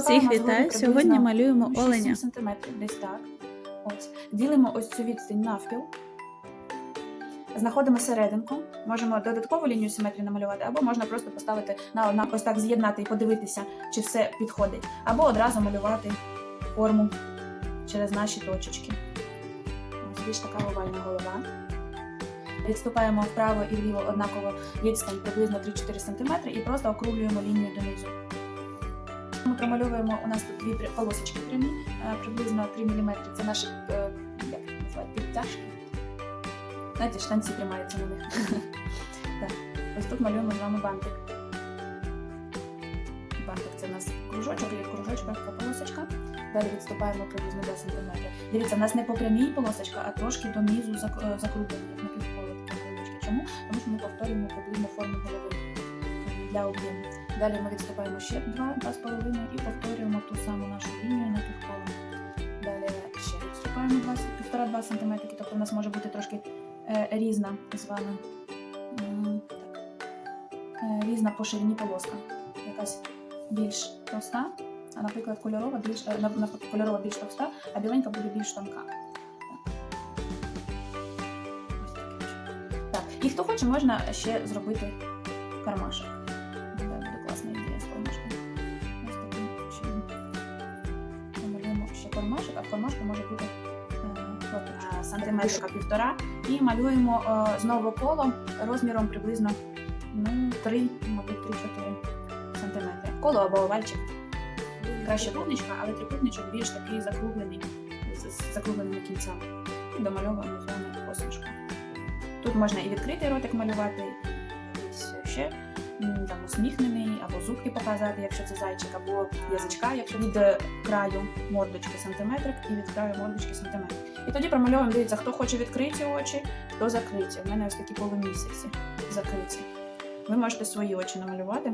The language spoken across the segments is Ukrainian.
Всіх вітаю! Сьогодні малюємо оленя. см, десь так. Ось. Ділимо ось цю відстань навпіл. Знаходимо серединку. Можемо додаткову лінію симетрії намалювати, або можна просто поставити на одна, ось так з'єднати і подивитися, чи все підходить. Або одразу малювати форму через наші точечки. Ось більш така овальна голова. Відступаємо вправо і вліво однаково відстань приблизно 3-4 см і просто округлюємо лінію донизу. Ми промальовуємо у нас тут дві полосочки прямі, е, приблизно 3 мм. Це наші е, як називають, підтяжки. Знаєте, штанці тримаються на них. так. Ось тут малюємо з вами бантик. Бантик це у нас кружочок, від кружочка полосочка. Далі відступаємо приблизно 2 см. Дивіться, у нас не по прямій полосочка, а трошки донизу зак- е, закруглені, як на півколо. Чому? Тому що ми повторюємо приблизно форму голови для об'єму. Далі ми відступаємо ще 2-2,5 і повторюємо ту саму нашу лінію на півколо. Далі ще відступаємо 1,5-2 см, тобто у нас може бути трошки е, різна з вами е, різна по ширині полоска. Якась більш товста, а наприклад, кольорова більш е, нав- кольорова більш товста, а біленька буде більш тонка. Так, і хто хоче, можна ще зробити кармашок. Кармашок, а в кармашку може бути е, хлопчик. сантиметрика півтора. І малюємо е, знову коло розміром приблизно ну, 3, мабуть, 3-4 сантиметри. Коло або овальчик. Краще трикутничка, але трикутничок більш такий закруглений, з, закругленими кінцями. І домальовуємо з вами посмішку. Тут можна і відкритий ротик малювати, і ще там усміхнений, або зубки показати, якщо це зайчик, або язичка, якщо від е, краю мордочки сантиметрик і від краю мордочки сантиметр. І тоді промальовуємо, дивіться, хто хоче відкриті очі, хто закриті. У мене ось такі полумісяці закриті. Ви можете свої очі намалювати,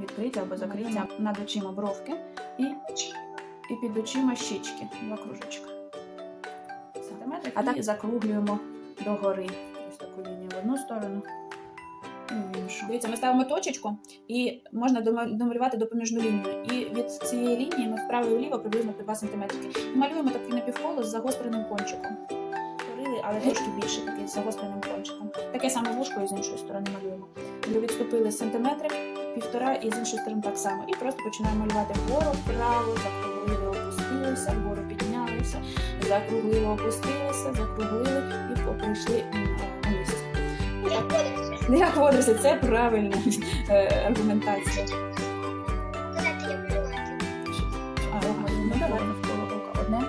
відкриті або закриті, над очима бровки і, і під очима щічки, два кружочка. Сантиметрик. А так закруглюємо догори. Ось таку лінію в одну сторону і. Дивіться, ми ставимо точечку і можна домалювати допоміжну лінію. І від цієї лінії ми вправо і вліво приблизно по 2 см. Малюємо такий напівколо з загостреним кончиком. Творили, але трошки більше такий з загостреним кончиком. Таке саме вушко і з іншої сторони малюємо. Ми відступили сантиметрик, півтора і з іншої сторони так само. І просто починаємо малювати вгору, вправо, закруглили, опустилися, вгору піднялися, закруглили, опустилися, закруглили і прийшли на місце. Ну. Не водорості, це правильна е, аргументація. А, ну давай навколо ока. Одне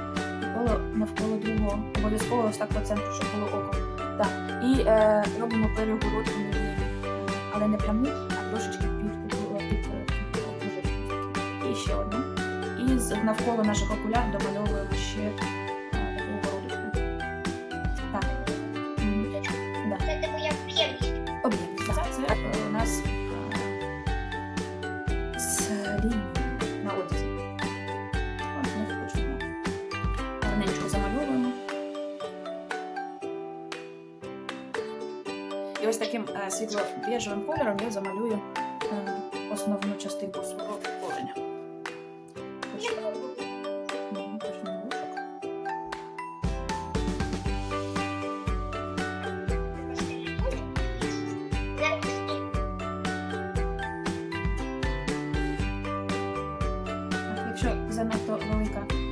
коло навколо другого. Обов'язково ось так по центру, щоб було око. Так. І е, робимо перегородку. Але не пряму, а трошечки під. І ще одну. І навколо наших окуляр домальовуємо ще І ось таким е, світло-біжевим кольором я замалюю е, основну частинку свого почнемо вушок. Якщо занадто велика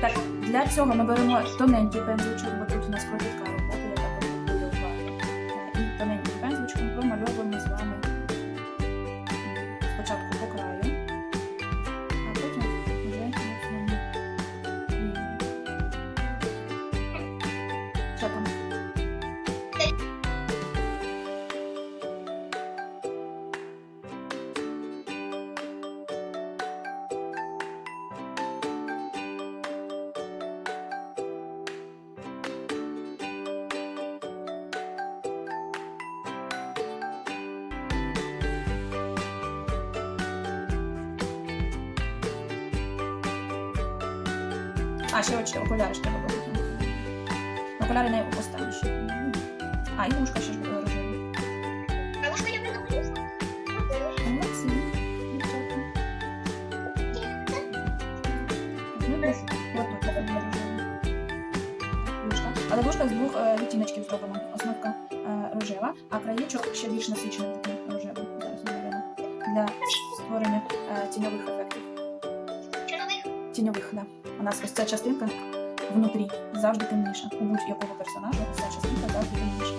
Так, для цього ми беремо тоненький пензличок, бо тут у нас кропітка А, ще очі, окуляри ж треба буде. Окуляри не ще. А, і вушка ще ж буде рожеві. А ушко я. Молодці. Ну, десь буде. Але вушка з двох е, відтіночків зробимо. Основка е, рожева, а краєчок ще більш насичений такий рожевий. Зараз. Для створення е, тіньових ефектів. Чудових. Тіньових. У нас ось ця частинка внутрі завжди темніша. У будь-якого персонажа ось ця частинка завжди темніша.